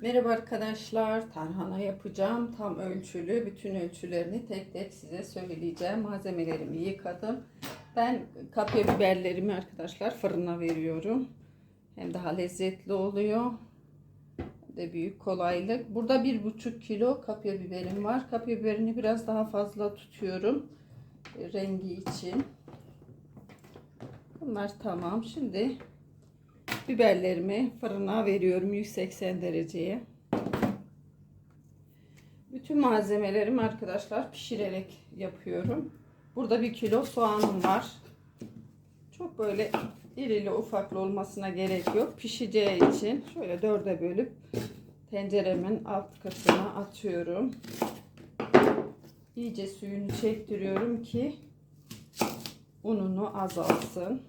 Merhaba arkadaşlar. Tarhana yapacağım. Tam ölçülü. Bütün ölçülerini tek tek size söyleyeceğim. Malzemelerimi yıkadım. Ben kapya biberlerimi arkadaşlar fırına veriyorum. Hem daha lezzetli oluyor. De büyük kolaylık. Burada bir buçuk kilo kapya biberim var. Kapya biberini biraz daha fazla tutuyorum. e, Rengi için. Bunlar tamam. Şimdi biberlerimi fırına veriyorum 180 dereceye. Bütün malzemelerimi arkadaşlar pişirerek yapıyorum. Burada bir kilo soğanım var. Çok böyle irili ufaklı olmasına gerek yok. Pişeceği için şöyle dörde bölüp tenceremin alt kısmına atıyorum. İyice suyunu çektiriyorum ki ununu azalsın.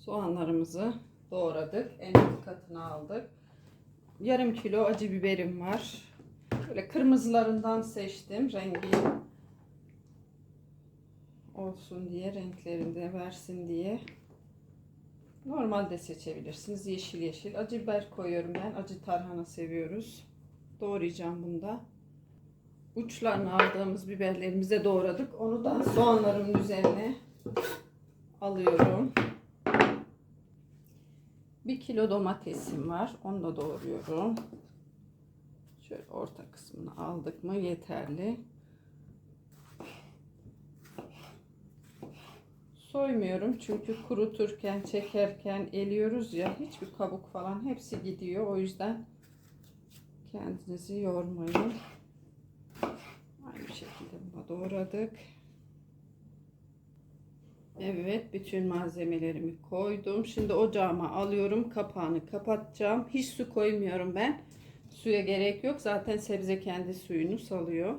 Soğanlarımızı doğradık. En alt katına aldık. Yarım kilo acı biberim var. Böyle kırmızılarından seçtim. Rengi olsun diye, renklerinde versin diye. Normalde seçebilirsiniz. Yeşil yeşil. Acı biber koyuyorum ben. Acı tarhana seviyoruz. Doğrayacağım bunda. Uçlarını aldığımız biberlerimizi doğradık. Onu da soğanlarımın üzerine alıyorum. Bir kilo domatesim var. Onu da doğruyorum. Şöyle orta kısmını aldık mı yeterli. Soymuyorum çünkü kuruturken, çekerken eliyoruz ya hiçbir kabuk falan hepsi gidiyor. O yüzden kendinizi yormayın. Aynı şekilde bunu doğradık. Evet, bütün malzemelerimi koydum. Şimdi ocağıma alıyorum. Kapağını kapatacağım. Hiç su koymuyorum ben. Suya gerek yok. Zaten sebze kendi suyunu salıyor.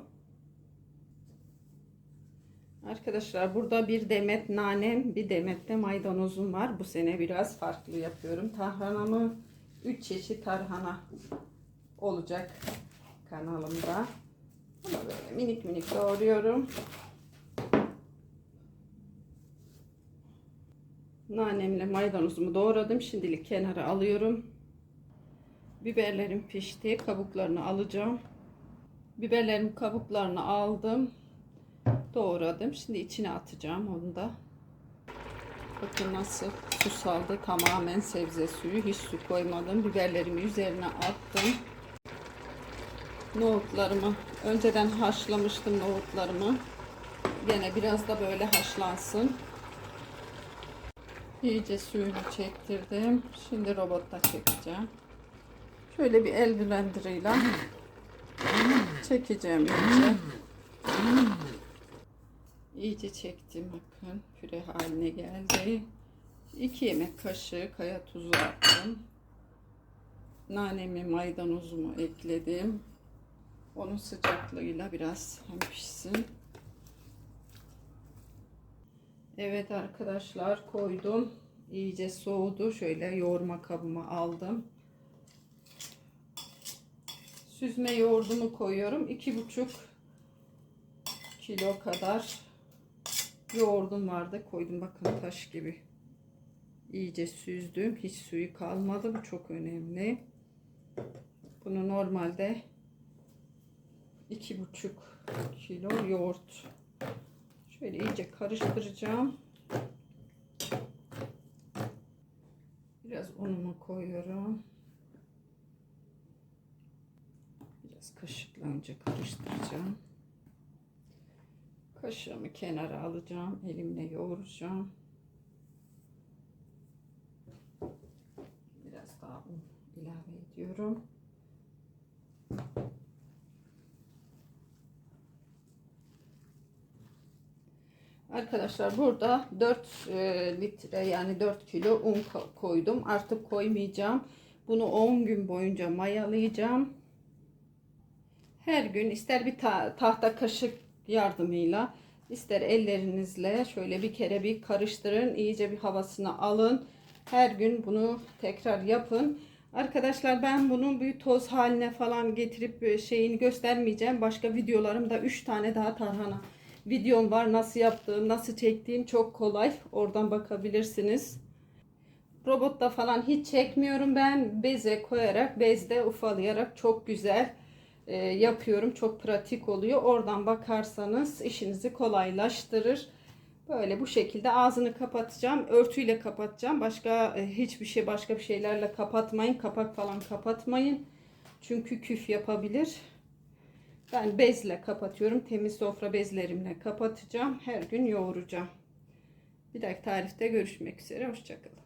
Arkadaşlar burada bir demet nanem, bir demet de maydanozum var. Bu sene biraz farklı yapıyorum. Tarhanamı 3 çeşit tarhana olacak kanalımda. Bunu böyle minik minik doğruyorum. Nanemle maydanozumu doğradım. Şimdilik kenara alıyorum. Biberlerim pişti. Kabuklarını alacağım. Biberlerin kabuklarını aldım. Doğradım. Şimdi içine atacağım onu da. Bakın nasıl su saldı. Tamamen sebze suyu. Hiç su koymadım. Biberlerimi üzerine attım. Nohutlarımı önceden haşlamıştım nohutlarımı. Gene biraz da böyle haşlansın. İyice suyunu çektirdim. Şimdi robotta çekeceğim. Şöyle bir el blenderıyla çekeceğim iyice. İyice çektim bakın. Püre haline geldi. 2 yemek kaşığı kaya tuzu attım. Nanemi maydanozumu ekledim. Onun sıcaklığıyla biraz pişsin. Evet arkadaşlar koydum. İyice soğudu. Şöyle yoğurma kabıma aldım. Süzme yoğurdumu koyuyorum. 2,5 kilo kadar yoğurdum vardı. Koydum bakın taş gibi. İyice süzdüm. Hiç suyu kalmadı. Bu çok önemli. Bunu normalde 2,5 kilo yoğurt Şöyle iyice karıştıracağım. Biraz unumu koyuyorum. Biraz kaşıkla önce karıştıracağım. Kaşığımı kenara alacağım. Elimle yoğuracağım. Biraz daha un ilave ediyorum. Arkadaşlar burada 4 e, litre yani 4 kilo un koydum. Artık koymayacağım. Bunu 10 gün boyunca mayalayacağım. Her gün ister bir ta tahta kaşık yardımıyla ister ellerinizle şöyle bir kere bir karıştırın. iyice bir havasını alın. Her gün bunu tekrar yapın. Arkadaşlar ben bunu bir toz haline falan getirip e, şeyini göstermeyeceğim. Başka videolarımda 3 tane daha tarhana videom var. Nasıl yaptığım, nasıl çektiğim çok kolay. Oradan bakabilirsiniz. Robotta falan hiç çekmiyorum ben. Beze koyarak, bezde ufalayarak çok güzel e, yapıyorum. Çok pratik oluyor. Oradan bakarsanız işinizi kolaylaştırır. Böyle bu şekilde ağzını kapatacağım. Örtüyle kapatacağım. Başka e, hiçbir şey başka bir şeylerle kapatmayın. Kapak falan kapatmayın. Çünkü küf yapabilir. Ben bezle kapatıyorum. Temiz sofra bezlerimle kapatacağım. Her gün yoğuracağım. Bir dahaki tarifte görüşmek üzere. Hoşçakalın.